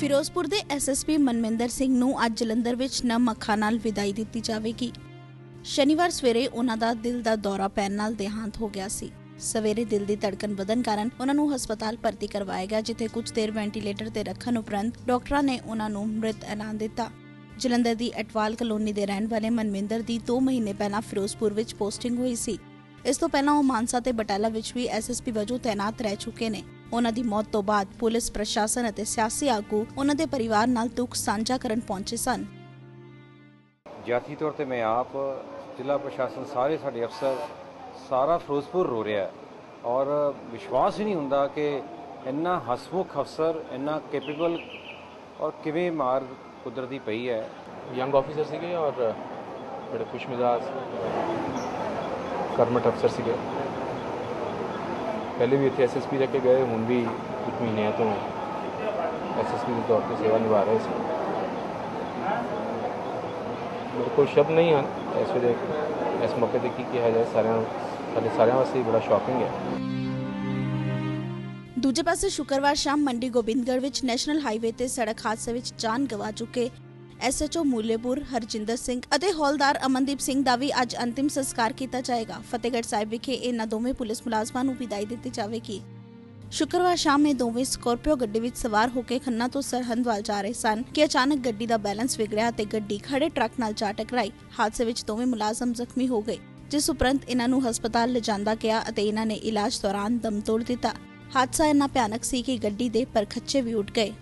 ਫਿਰੋਜ਼ਪੁਰ ਦੇ ਐਸਐਸਪੀ ਮਨਮਿੰਦਰ ਸਿੰਘ ਨੂੰ ਅੱਜ ਜਲੰਧਰ ਵਿੱਚ ਨਮ ਨਾਲ ਵਿਦਾਈ ਦਿੱਤੀ ਜਾਵੇਗੀ। ਸ਼ਨੀਵਾਰ ਸਵੇਰੇ ਉਹਨਾਂ ਦਾ ਦਿਲ ਦਾ ਦੌਰਾ ਪੈਣ ਨਾਲ ਦੇਹਾਂਤ ਹੋ ਗਿਆ ਸੀ। ਸਵੇਰੇ ਦਿਲ ਦੀ ਧੜਕਨ ਵਧਣ ਕਾਰਨ ਉਹਨਾਂ ਨੂੰ ਹਸਪਤਾਲ ਭਰਤੀ ਕਰਵਾਇਆ ਗਿਆ, ਜਿੱਥੇ ਕੁਝ ਦੇਰ ਵੈਂਟੀਲੇਟਰ ਤੇ ਰੱਖਣ ਉਪਰੰਤ ਡਾਕਟਰਾਂ ਨੇ ਉਹਨਾਂ ਨੂੰ ਮ੍ਰਿਤ ਐਲਾਨ ਦਿੱਤਾ। ਜਲੰਧਰ ਦੀ ਅਟਵਾਲ ਕਲੋਨੀ ਦੇ ਰਹਿਣ ਵਾਲੇ ਮਨਮਿੰਦਰ ਦੀ 2 ਮਹੀਨੇ ਪਹਿਲਾਂ ਫਿਰੋਜ਼ਪੁਰ ਵਿੱਚ ਪੋਸਟਿੰਗ ਹੋਈ ਸੀ। ਇਸ ਤੋਂ ਪਹਿਲਾਂ ਉਹ ਮਾਨਸਾ ਤੇ ਬਟਾਲਾ ਵਿੱਚ ਵੀ ਐਸਐਸਪੀ ਵਜੋਂ ਤਾਇਨਾਤ ਰਹਿ ਚੁੱਕੇ ਨੇ। ਉਹਨਾਂ ਦੀ ਮੌਤ ਤੋਂ ਬਾਅਦ ਪੁਲਿਸ ਪ੍ਰਸ਼ਾਸਨ ਅਤੇ ਸਿਆਸੀ ਆਗੂ ਉਹਨਾਂ ਦੇ ਪਰਿਵਾਰ ਨਾਲ ਦੁੱਖ ਸਾਂਝਾ ਕਰਨ ਪਹੁੰਚੇ ਸਨ। ਜਾਤੀ ਤੌਰ ਤੇ ਮੈਂ ਆਪ ਜ਼ਿਲ੍ਹਾ ਪ੍ਰਸ਼ਾਸਨ ਸਾਰੇ ਸਾਡੇ ਅਫਸਰ ਸਾਰਾ ਫਿਰੋਜ਼ਪੁਰ ਰੋ ਰਿਹਾ ਹੈ ਔਰ ਵਿਸ਼ਵਾਸ ਹੀ ਨਹੀਂ ਹੁੰਦਾ ਕਿ ਇੰਨਾ ਹਸਮੁਖ ਅਫਸਰ ਇੰਨਾ ਕੈਪੇਬਲ ਔਰ ਕਿਵੇਂ ਮਾਰ ਕੁਦਰਤੀ ਪਈ ਹੈ। ਯੰਗ ਆਫੀਸਰ ਸੀਗੇ ਔਰ ਬੜੇ ਖੁਸ਼ ਮਿਜ਼ਾਜ ਕਰਮਟ ਅਫਸਰ ਸੀਗੇ। ਪਹਿਲੇ ਵੀ ਇੱਥੇ ਐਸਐਸਪੀ ਰਹਿ ਕੇ ਗਏ ਹੁਣ ਵੀ ਕੁਝ ਮਹੀਨਿਆਂ ਤੋਂ ਐਸਐਸਪੀ ਦੇ ਤੌਰ ਤੇ ਸੇਵਾ ਨਿਭਾ ਰਹੇ ਸੀ ਮੇਰੇ ਕੋਲ ਸ਼ਬਦ ਨਹੀਂ ਹਨ ਇਸ ਵੇਲੇ ਇਸ ਮੌਕੇ ਤੇ ਕੀ ਕਿਹਾ ਜਾਏ ਸਾਰਿਆਂ ਨੂੰ ਸਾਡੇ ਸਾਰਿਆਂ ਵਾਸਤੇ ਬੜਾ ਸ਼ੌਕਿੰਗ ਹੈ ਦੂਜੇ ਪਾਸੇ ਸ਼ੁੱਕਰਵਾਰ ਸ਼ਾਮ ਮੰਡੀ ਗੋਬਿੰਦਗੜ੍ਹ ਵਿੱਚ ਨੈਸ਼ਨਲ ਹਾਈਵੇ ਤੇ ਸੜਕ ਹਾਦਸੇ ਵਿੱਚ ਜਾਨ ਗਵਾ ਚੁੱਕੇ ਐਸਐਚਓ ਮੂਲੇਪੁਰ ਹਰਜਿੰਦਰ ਸਿੰਘ ਅਤੇ ਹੌਲਦਾਰ ਅਮਨਦੀਪ ਸਿੰਘ ਦਾ ਵੀ ਅੱਜ ਅੰਤਿਮ ਸੰਸਕਾਰ ਕੀਤਾ ਜਾਏਗਾ। ਫਤਿਹਗੜ੍ਹ ਸਾਹਿਬ ਵਿਖੇ ਇਹਨਾਂ ਦੋਵੇਂ ਪੁਲਿਸ ਮੁਲਾਜ਼ਮਾਂ ਨੂੰ ਵਿਦਾਈ ਦਿੱਤੀ ਜਾਵੇਗੀ। ਸ਼ੁੱਕਰਵਾਰ ਸ਼ਾਮ ਇਹ ਦੋਵੇਂ ਸਕੋਰਪੀਓ ਗੱਡੀ ਵਿੱਚ ਸਵਾਰ ਹੋ ਕੇ ਖੰਨਾ ਤੋਂ ਸਰਹੰਦ ਵੱਲ ਜਾ ਰਹੇ ਸਨ। ਕਿ ਅਚਾਨਕ ਗੱਡੀ ਦਾ ਬੈਲੈਂਸ ਵਿਗੜਿਆ ਤੇ ਗੱਡੀ ਖੜੇ ਟਰੱਕ ਨਾਲ ਜਾ ਟਕਰਾਈ, ਹਾਦਸੇ ਵਿੱਚ ਦੋਵੇਂ ਮੁਲਾਜ਼ਮ ਜ਼ਖਮੀ ਹੋ ਗਏ, ਜਿਸ ਉਪਰੰਤ ਇਹਨਾਂ ਨੂੰ ਹਸਪਤਾਲ ਲਿਜਾਂਦਾ ਗਿਆ ਅਤੇ ਇਹਨਾਂ ਨੇ ਇਲਾਜ ਦੌਰਾਨ ਦਮ ਤੋੜ ਦਿੱਤਾ। ਹਾਦਸਾ ਇੰਨਾ ਭਿਆਨਕ ਸੀ ਕਿ ਗੱਡੀ ਦੇ ਪਰਖੱਚੇ ਵੀ ਉੱਡ ਗਏ।